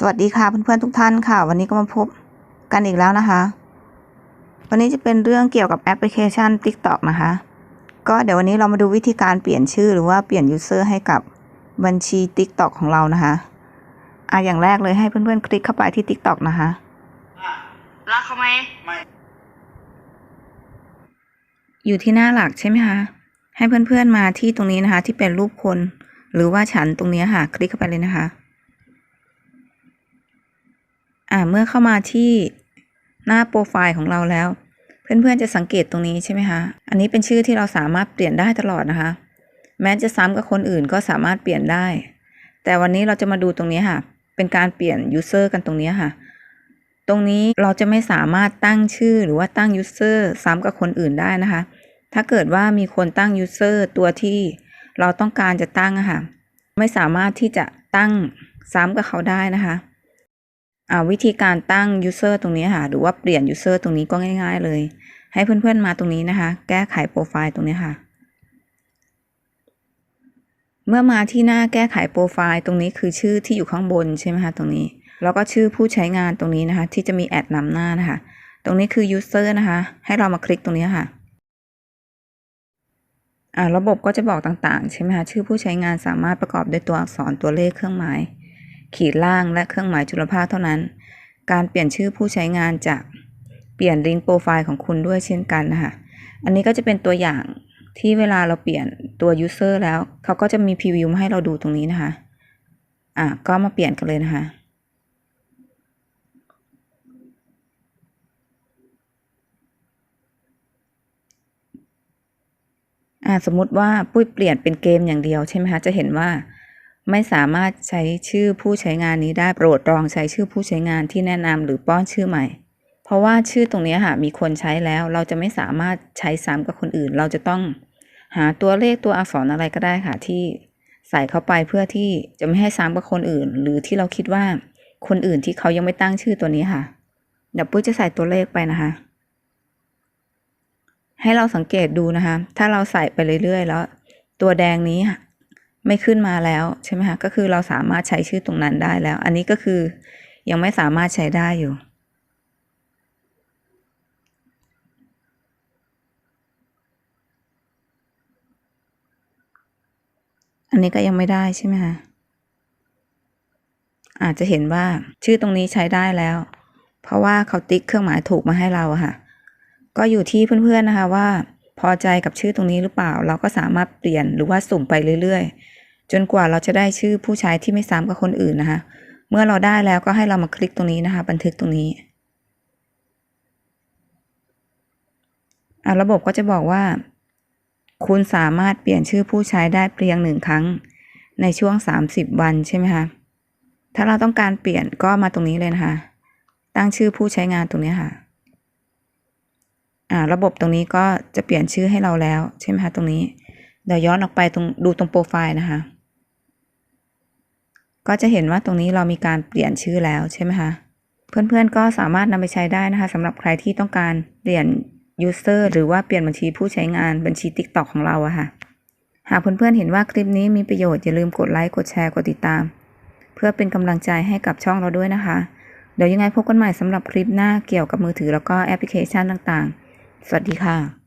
สวัสดีค่ะเพื่อนๆทุกท่านค่ะ วันนี้ก็มาพบกันอีกแล้วนะคะ วันนี้จะเป็นเรื่องเกี่ยวกับแอปพลิเคชัน TikTok นะคะ ก็เดี๋ยววันนี้เรามาดูวิธีการเปลี่ยนชื่อหรือว่าเปลี่ยน user ให้กับบัญชี TikTok ของเรานะคะอะอย่างแรกเลยให้เพื่อนๆคลิกเข้าไปที่ TikTok นะคะรักเขาไหมอยู่ที่หน้าหลักใช่ไหมคะให้เพื่อนๆมาที่ตรงนี้นะคะ ที่เป็นรูปคน หรือว่าฉันตรงนี้ค่ะ คลิกเข้าไปเลยนะคะ อ่าเมื่อเข้ามาที่หน้าโปรไฟล์ของเราแล้ว เพื่อนๆจะสังเกตตรงนี้ใช่ไหมคะอันนี้เป็นชื่อที่เราสามารถเปลี่ยนได้ตลอดนะคะ แม้จะซ้ำกับคนอื่นก็สามารถเปลี่ยนได้ แต่วันนี้เราจะมาดูตรงนี้ค่ะ เป็นการเปลี่ยน user กันตรงนี้ค่ะ ตรงนี้เราจะไม่สามารถตั้งชื่อหรือว่าตั้ง user ซ้ำกับคนอื่นได้นะคะ ถ้าเกิดว่ามีคนตั้ง user ตัวที่เราต้องการจะตั้งค่ะ ไม่สามารถที่จะตั้งซ้ำกับเขาได้นะคะ วิธีการตั้ง user ตรงนี้ค่ะ หรือว่าเปลี่ยน user ตรงนี้ก็ง่าย ๆ เลย ให้เพื่อนๆมาตรงนี้นะคะ แก้ไขโปรไฟล์ตรงนี้ค่ะ เมื่อมาที่หน้าแก้ไขโปรไฟล์ตรงนี้คือชื่อที่อยู่ข้างบนใช่ไหมคะตรงนี้ แล้วก็ชื่อผู้ใช้งานตรงนี้นะคะ ที่จะมีแอดนำหน้านะคะ ตรงนี้คือ user นะคะ ให้เรามาคลิกตรงนี้ค่ะอ่าระบบก็จะบอกต่างๆ ใช่ไหมคะ ชื่อผู้ใช้งานสามารถประกอบด้วยตัวอักษรตัวเลขเครื่องหมาย ขีดล่างและเครื่องหมายจุลภาคเท่านั้น การเปลี่ยนชื่อผู้ใช้งานจะเปลี่ยนลิงก์โปรไฟล์ของคุณด้วยเช่นกันนะคะอันนี้ก็จะเป็นตัวอย่างที่เวลาเราเปลี่ยนตัว user แล้ว เขาก็จะมีพรีวิวมาให้เราดูตรงนี้นะคะ อะ ก็มาเปลี่ยนกันเลยนะคะ อ่าสมมุติว่าปุ้ยเปลี่ยนเป็นเกมอย่างเดียวใช่ไหมคะ จะเห็นว่า ไม่สามารถใช้ชื่อผู้ใช้งานนี้ได้โปรดลองใช้ชื่อผู้ใช้งานที่แนะนำหรือป้อนชื่อใหม่ เพราะว่าชื่อตรงนี้ค่ะมีคนใช้แล้ว เราจะไม่สามารถใช้ซ้ำกับคนอื่น เราจะต้องหาตัวเลขตัวอักษรอะไรก็ได้ค่ะที่ใส่เข้าไปเพื่อที่จะไม่ให้ซ้ำกับคนอื่น หรือที่เราคิดว่าคนอื่นที่เขายังไม่ตั้งชื่อตัวนี้ค่ะเดี๋ยวปุ้ยจะใส่ตัวเลขไปนะคะ ให้เราสังเกตดูนะคะ ถ้าเราใส่ไปเรื่อยๆ แล้ว ตัวแดงนี้ ไม่ขึ้นมาแล้วใช่ไหมคะก็คือเราสามารถใช้ชื่อตรงนั้นได้แล้ว อันนี้ก็คือยังไม่สามารถใช้ได้อยู่ อันนี้ก็ยังไม่ได้ใช่ไหมคะอาจจะเห็นว่าชื่อตรงนี้ใช้ได้แล้ว เพราะว่าเขาติ๊กเครื่องหมายถูกมาให้เราอะค่ะ ก็อยู่ที่เพื่อนๆนะคะว่าพอใจกับชื่อตรงนี้หรือเปล่า เราก็สามารถเปลี่ยนหรือว่าสุ่มไปเรื่อยๆ จนกว่าเราจะได้ชื่อผู้ใช้ที่ไม่ซ้ำกับคนอื่นนะคะ เมื่อเราได้แล้วก็ให้เรามาคลิกตรงนี้นะคะ บันทึกตรงนี้อะระบบก็จะบอกว่า คุณสามารถเปลี่ยนชื่อผู้ใช้ได้เพียงหนึ่งครั้งในช่วง 30 วันใช่ไหมคะ ถ้าเราต้องการเปลี่ยนก็มาตรงนี้เลยนะคะ ตั้งชื่อผู้ใช้งานตรงนี้ค่ะ อ่า ระบบตรงนี้ก็จะเปลี่ยนชื่อให้เราแล้วใช่ไหมคะตรงนี้ เดี๋ยวย้อนออกไปตรงดูตรงโปรไฟล์นะคะ ก็จะเห็นว่าตรงนี้เรามีการเปลี่ยนชื่อแล้วใช่ไหมคะ เพื่อนๆก็สามารถนำไปใช้ได้นะคะสำหรับใครที่ต้องการเปลี่ยน user หรือว่าเปลี่ยนบัญชีผู้ใช้งานบัญชี TikTok ของเราอะค่ะ หากเพื่อนๆเห็นว่าคลิปนี้มีประโยชน์อย่าลืมกดไลค์กดแชร์กดติดตาม เพื่อเป็นกำลังใจให้กับช่องเราด้วยนะคะ เดี๋ยวยังไงพบกันใหม่สำหรับคลิปหน้าเกี่ยวกับมือถือแล้วก็แอปพลิเคชันต่างๆ สวัสดีค่ะ